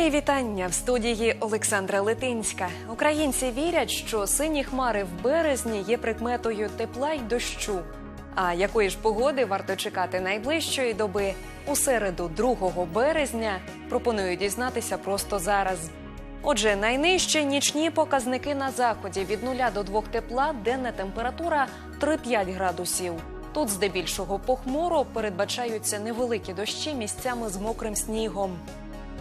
Мої вітання в студії Олександра Литинська. Українці вірять, що сині хмари в березні є прикметою тепла й дощу. А якої ж погоди варто чекати найближчої доби у середу, 2 березня, пропоную дізнатися просто зараз. Отже, найнижчі нічні показники на заході від 0 до 2 тепла, денна температура 3-5 градусів. Тут здебільшого похмуро передбачаються невеликі дощі місцями з мокрим снігом.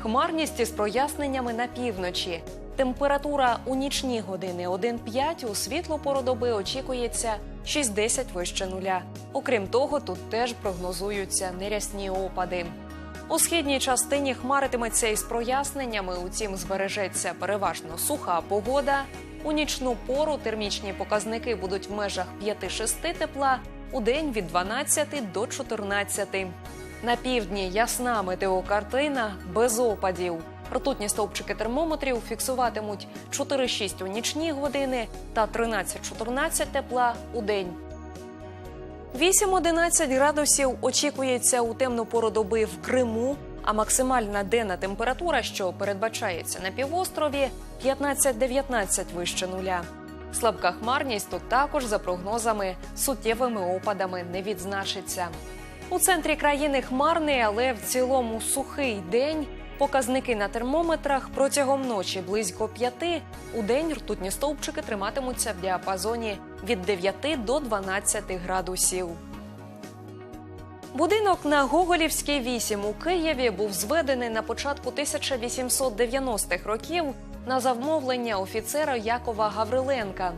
Хмарність із проясненнями на півночі. Температура у нічні години 1-5, у світлу пору доби очікується 6-10 вище нуля. Окрім того, тут теж прогнозуються нерясні опади. У східній частині хмаритиметься із проясненнями, утім збережеться переважно суха погода. У нічну пору термічні показники будуть в межах 5-6 тепла, у день від 12 до 14. На півдні ясна метеокартина без опадів. Ртутні стовпчики термометрів фіксуватимуть 4-6 у нічні години та 13-14 тепла у день. 8-11 градусів очікується у темну пору доби в Криму, а максимальна денна температура, що передбачається на півострові, 15-19 вище нуля. Слабка хмарність тут також, за прогнозами, суттєвими опадами не відзначиться. У центрі країни хмарний, але в цілому сухий день. Показники на термометрах протягом ночі близько 5, у день ртутні стовпчики триматимуться в діапазоні від 9 до 12 градусів. Будинок на Гоголівській 8 у Києві був зведений на початку 1890-х років на завмовлення офіцера Якова Гавриленка.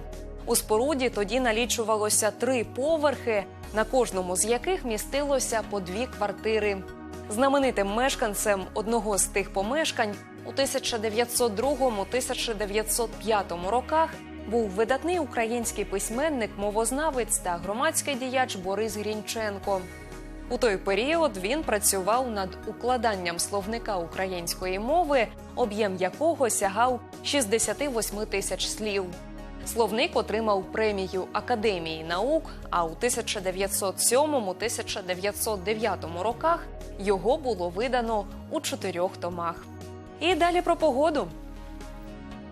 У споруді тоді налічувалося три поверхи, на кожному з яких містилося по дві квартири. Знаменитим мешканцем одного з тих помешкань у 1902-1905 роках був видатний український письменник, мовознавець та громадський діяч Борис Грінченко. У той період він працював над укладанням словника української мови, об'єм якого сягав 68 тисяч слів. Словник отримав премію Академії наук, а у 1907-1909 роках його було видано у чотирьох томах. І далі про погоду.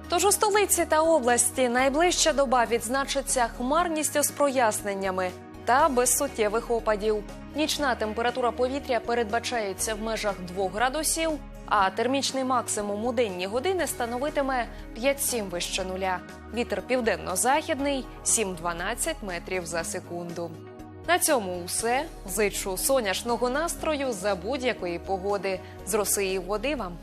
Тож у столиці та області найближча доба відзначиться хмарністю з проясненнями та без суттєвих опадів. Нічна температура повітря передбачається в межах 2 градусів, а термічний максимум у денні години становитиме 5-7 вище нуля. Вітер південно-західний 7-12 метрів за секунду. На цьому усе Зичу сонячного настрою за будь-якої погоди. З роси води вам.